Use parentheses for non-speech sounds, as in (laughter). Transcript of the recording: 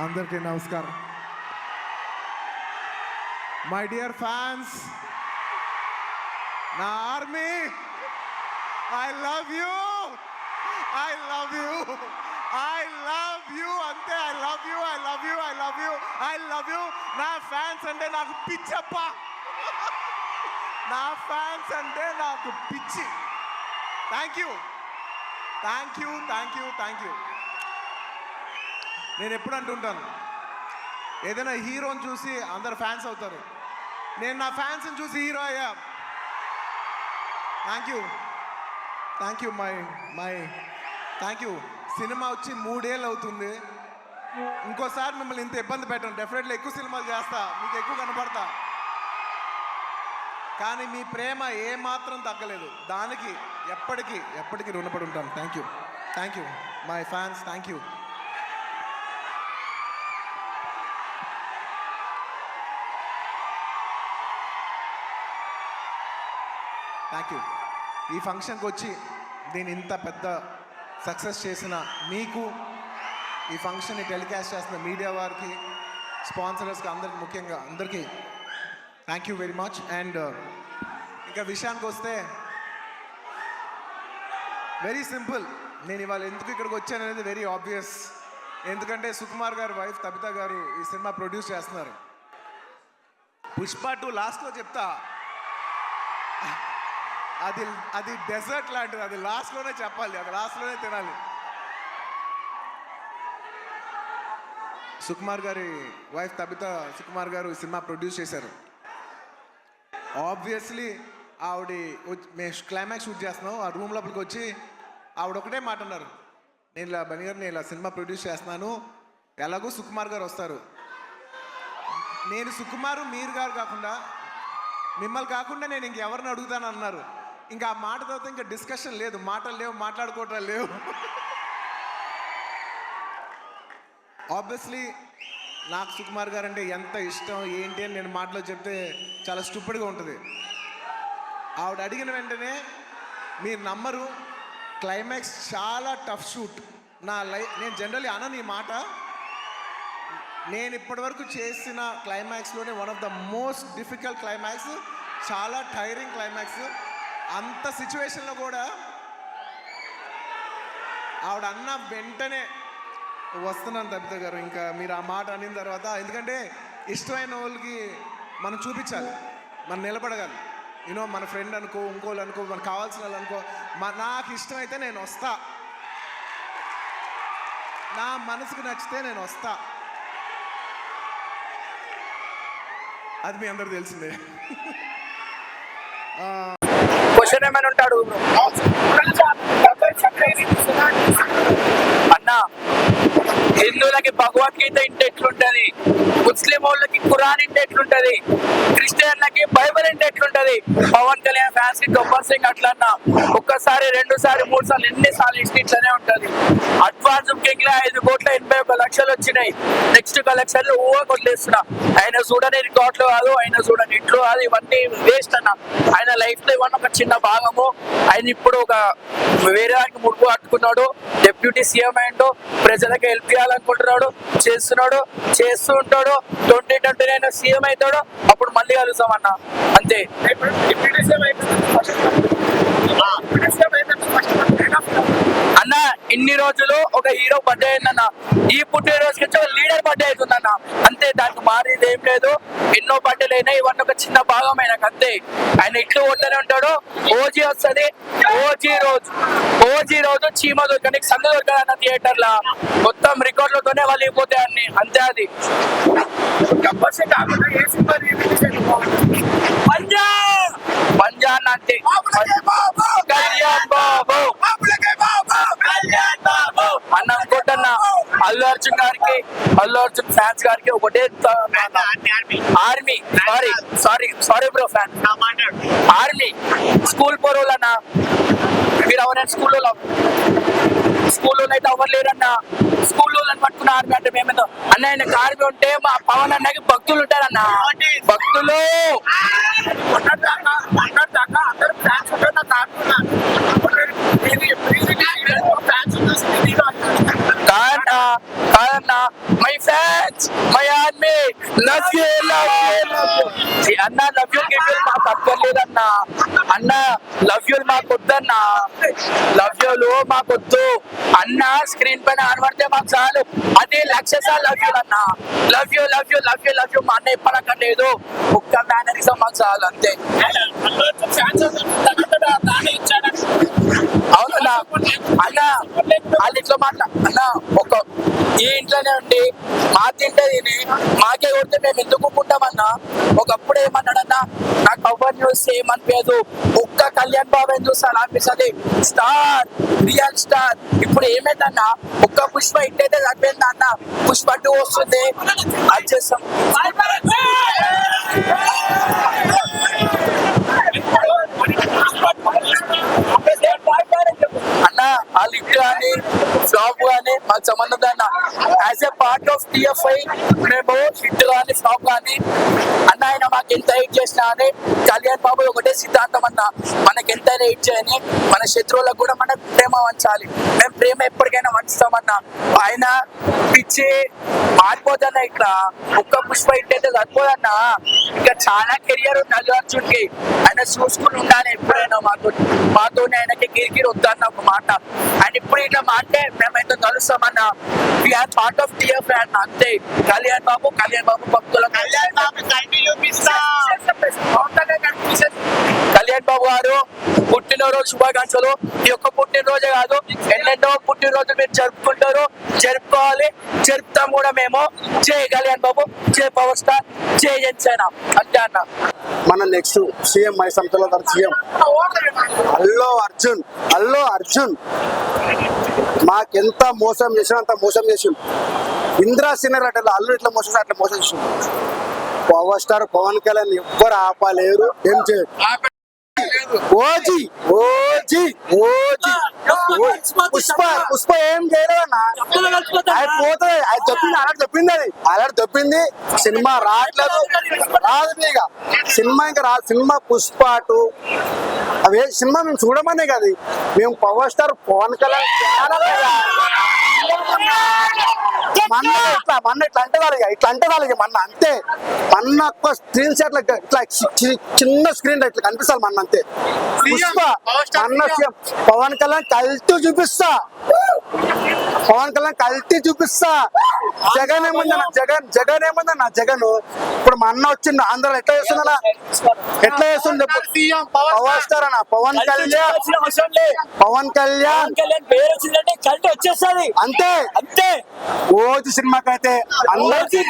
అందరికీ నమస్కారం. My dear fans నా army I love you I love you I love you అంతే I love you I love you I love you I love you నా fans అంటే నాకు పిచ్చప్ప. నా ఫ్యాన్స్ అంటే నాకు పిచ్చి. Thank you thank you thank you thank you నేను ఎప్పుడు అంటుంటాను. ఏదైనా హీరోని చూసి అందరు ఫ్యాన్స్ అవుతారు. నేను నా ఫ్యాన్స్ని చూసి హీరో అయ్యా. Thank you thank you my my thank you cinema వచ్చి మూడేళ్ళు అవుతుంది. ఇంకోసారి మిమ్మల్ని ఇంత ఇబ్బంది పెట్టను. డెఫినెట్లీ ఎక్కువ సినిమాలు చేస్తా. మీకు ఎక్కువ కనపడతా. కానీ మీ ప్రేమ ఏ మాత్రం తగ్గలేదు. దానికి ఎప్పటికీ ఎప్పటికీ రుణపడి ఉంటాను. Thank you thank you my fans thank you thank you ఈ ఫంక్షన్కి వచ్చి దీని ఇంత పెద్ద సక్సెస్ చేసిన మీకు ఈ ఫంక్షన్ని టెలికాస్ట్ చేస్తున్న మీడియా వారికి స్పాన్సరర్స్కి అందరికి ముఖ్యంగా అందరికీ thank you very much and ఇంకా విషయానికి వస్తే వెరీ సింపుల్ నేను ఇవాళ ఎందుకు ఇక్కడికి వచ్చాను అనేది వెరీ ఆబ్వియస్ ఎందుకంటే సుకుమార్ గారు వైఫ్ తబిత గారు ఈ సినిమా ప్రొడ్యూస్ చేస్తున్నారు. పుష్ప టూ లాస్ట్లో చెప్తా. అది అది డెజర్ట్ లాంటిది. అది లాస్ట్లోనే చెప్పాలి. అది లాస్ట్లోనే తినాలి. సుకుమార్ గారి వైఫ్ తబిత సుకుమార్ గారు సినిమా ప్రొడ్యూస్ చేశారు. ఆబ్వియస్లీ ఆవిడ వచ్చి- మేము క్లైమాక్స్ షూట్ చేస్తున్నాం. ఆ రూమ్ లోపలికి వచ్చి ఆవిడ ఒకటే మాట అన్నారు. నేను ఇలా బని గారు నేను ఇలా సినిమా ప్రొడ్యూస్ చేస్తున్నాను. ఎలాగో సుకుమార్ గారు వస్తారు. నేను సుకుమారు మీరు గారు కాకుండా మిమ్మల్ని కాకుండా నేను ఇంకెవరిని అడుగుతాను అన్నారు ఇంకా ఆ మాట తర్వాత ఇంకా డిస్కషన్ లేదు. మాటలు లేవు మాట్లాడుకోవటం లేవు. ఆబ్వియస్లీ నాకు సుకుమార్ గారు అంటే ఎంత ఇష్టం ఏంటి అని నేను మాటలో చెప్తే చాలా స్టూపిడ్గా ఉంటుంది. ఆవిడ అడిగిన వెంటనే మీరు నమ్మరు క్లైమాక్స్ చాలా టఫ్ షూట్ నా లైఫ్ నేను జనరల్లీ అనను ఈ మాట. నేను ఇప్పటివరకు చేసిన క్లైమాక్స్లోనే one of the most difficult climax చాలా టైరింగ్ క్లైమాక్స్ అంత సిచ్యువేషన్లో కూడా ఆవిడ అన్న వెంటనే వస్తున్నాను తబిత గారు ఇంకా మీరు ఆ మాట అనిన తర్వాత ఎందుకంటే ఇష్టమైన వాళ్ళకి మనం చూపించాలి మనం నిలబడగాలి. యూనో మన ఫ్రెండ్ అనుకో ఇంకోళ్ళు అనుకో మనకు కావాల్సిన వాళ్ళు అనుకో నాకు ఇష్టమైతే నేను వస్తా. నా మనసుకు నచ్చితే నేను వస్తా. అది మీ అందరు తెలిసిందే. (laughs) క్వశ్చన్ ఏమైనా ఉంటాడు అన్నా హిందువులకి భగవద్గీత ఇంటే ఎట్లుంటది? ముస్లిం వాళ్ళకి ఖురాన్ ఇంటే ఎట్లుంటది? క్రిస్టియన్లకి బైబిల్ ఇంటే ఎట్లుంటది? పవన్ కళ్యాణ్ ఫ్యాన్స్కి గబ్బర్ సింగ్ అట్లన్నా ఒక్కసారి రెండు సార్లు మూడు సార్లు ఎన్ని సార్లు ఇస్తే ఇట్లానే ఉంటది. అడ్వాన్స్ బుకింగ్లో ఐదు కోట్ల ఎనభై ఒక లక్షలు వచ్చినాయి. నెక్స్ట్ కలెక్షన్లో ఊహ కొట్లేస్తున్నా ఆయన చూడని రికార్డులు కాదు ఆయన చూడని ఇట్లు కాదు ఇవన్నీ వేస్ట్ అన్న. ఆయన లైఫ్లో ఇవన్నీ ఒక చిన్న భాగము. ఆయన ఇప్పుడు ఒక వేరే దానికి ముడుపు కట్టుకున్నాడు. డెప్యూటీ సీఎం అయిండు. ప్రజలకు హెల్ప్ చేయాలి చేయాలనుకుంటున్నాడు చేస్తున్నాడు చేస్తూ ఉంటాడు. ట్వంటీ ట్వంటీ నైన్ సీఎం అవుతాడు. అప్పుడు మళ్ళీ కలుస్తాం అన్న. అంతే. అన్న ఇన్ని రోజులు ఒక హీరో బర్త్డే అయిందన్న. ఈ పుట్టినరోజుకి వచ్చి ఒక లీడర్ బర్త్డే అవుతుందన్న. అంతే దానికి మారేది ఏం లేదు. ఎన్నో బర్త్డేలు అయినా ఇవన్నీ ఒక చిన్న భాగం ఆయనకు అంతే ఆయన ఇట్లు కొట్టనే ఉంటాడు. ఓజీ వస్తుంది. ఓజీ రోజు. ఓజీ రోజు చీమ దొరకడానికి సందు దొరకదన్న థియేటర్ లా మొత్తం రికార్డులతోనే వాళ్ళు అయిపోతాయి అన్ని. అంతే అది. పంజా అల్లు అర్జున్ ఫ్యాన్స్ గారికి ఒకటే army sorry sorry sorry bro fan army school పోరోలన్న మీరు ఎవరైనా స్కూల్లో స్కూల్లో అయితే ఎవరు లేరన్న? స్కూల్లో పట్టుకున్న ఆర్మీ అంటే మేమేదో? అన్న ఆయన ఆర్మీ ఉంటే మా పవన్ అన్నకి భక్తులు ఉంటారన్న. భక్తులు! అందరూ ఫ్యాన్స్ ఉంటారు నాకు కాదన్నా కాదన్నా my fans my army love you love you అన్న లవ్ యూ గివ్ మాకు అక్కర్లేదన్నా అన్న లవ్ యూ మాకు వద్దన్నా లవ్ యూలు మాకు వద్దు అన్న స్క్రీన్ పైన ఆడబడితే మాకు చాలు. అది లక్ష లవ్ యూ అన్న. Love you love you love you love you మా అన్న ఎప్పటికలేదు ఒక్క మేనరిజం మాకు చాలు అంతే. అవునన్నా అన్నా. వాళ్ళు ఇట్లా మాట్లా అన్న ఒక ఈ ఇంట్లోనే ఉండి మా తింటే తిని మాకే కొడితే మేము ఎందుకు ఉంటామన్నా ఒకప్పుడు ఏమన్నాడన్నా నాకు ఎవరు చూస్తే ఏమనిపించదు. ఒక్క కళ్యాణ్ బాబు ఏం చూస్తాను అనిపిస్తుంది. Star real star. ఇప్పుడు ఏమైందన్నా? ఒక్క పుష్ప ఇంటైతే చనిపోయింది అన్న? పుష్ప టూ వస్తుంది. అది చేస్తాం అన్న వాళ్ళు హిట్ కానీ ఫ్లాప్ కానీ మాకు సంబంధం లేదు అన్న as a part of TFI మేము హిట్ కానీ ఫ్లాప్ కానీ అన్న ఆయన మాకు ఎంత హిట్ చేసినా అని కళ్యాణ్ బాబు ఒకటే సిద్ధాంతం అన్న. మనకి ఎంత హిట్ చేయని మన శత్రువులకు కూడా మనం ప్రేమ వంచాలి. మేము ప్రేమ ఎప్పటికైనా వంచుతామన్న ఆయన పిచ్చి మారిపోదన్న ఇట్లా ఒక్క పుష్ప హిట్ అయితే సరిపోదన్న ఇంకా చాలా కెరియర్ ఉంది అల్లు అర్జున్కి. ఆయన చూసుకుని ఉండాలి ఎప్పుడైనా మాతో మాతోనే ఆయనకి గిరిగిరి వద్దన్న ఒక మాట. అండ్ ఇప్పుడు ఇట్లా మాటే మేమైతే అన్న. We are part of TF అంతే. కళ్యాణ్ బాబు కళ్యాణ్ బాబు భక్తుల. కళ్యాణ్ బాబు కళ్యాణ్ బాబు గారు పుట్టినరోజు శుభాకాంక్షలు. ఈ యొక్క పుట్టినరోజే కాదు ఎన్నెన్నో పుట్టినరోజు మీరు జరుపుకుంటారు. జరుపుకోవాలి. జరుపుతాం కూడా మేము. జై కళ్యాణ్ బాబు జై పవర్ స్టార్ జై జనసేన. అంతే అన్న. మన నెక్స్ట్ సీఎం మై సంతలో గారు సీఎం. అల్లో అర్జున్ అల్లో అర్జున్. మాకెంత మోసం చేసినా అంత మోసం చేసి ఇందిరా సినిమా అట్లా అల్లు ఇట్లా మోసం అట్లా మోసం చేసి పవర్ స్టార్ పవన్ కళ్యాణ్ ఎవ్వరు ఆపలేరు. ఏం చేయరు OG OG OG. Pushpa Pushpa ఏం చేయలేదన్నా ఆయన పోతుంది ఆయన చెప్పింది అలాంటి చెప్పింది అది. అలాంటి చెప్పింది. సినిమా రావట్లేదు. రాదు ఇక. సినిమా ఇంకా రా సినిమా పుష్ప టూ అవే సినిమా మేము చూడమనే కదా. మేము పవర్ స్టార్ పవన్ కళ్యాణ్. మన్న ఇట్లా మన్న ఇట్లా అంటే వాళ్ళకి ఇట్లా అంటే వాళ్ళకి మన్న అంతే. మన్న ఒక్క స్క్రీన్ షాట్ ఇట్లా చిన్న స్క్రీన్ ఇట్లా కనిపిస్తారు మన్న అంతే. పుష్ప మన్న పవన్ కళ్యాణ్ కల్తీ చూపిస్తా. పవన్ కళ్యాణ్ కల్తీ చూపిస్తా. జగన్ ఏముందన్న జగన్ జగన్ ఏముందన్న జగన్. ఇప్పుడు మా అన్న వచ్చిండు. ఆంధ్ర ఎట్లా చేస్తుందన్న ఎట్లా చేస్తుండే? పవర్ స్టార్ అన్న. పవన్ కళ్యాణ్. పవన్ కళ్యాణ్. పేరు వచ్చిందంటే కల్ట్ వచ్చేస్తుంది. అంతే. అంతే. ఓజు సినిమాకైతే అందరికీ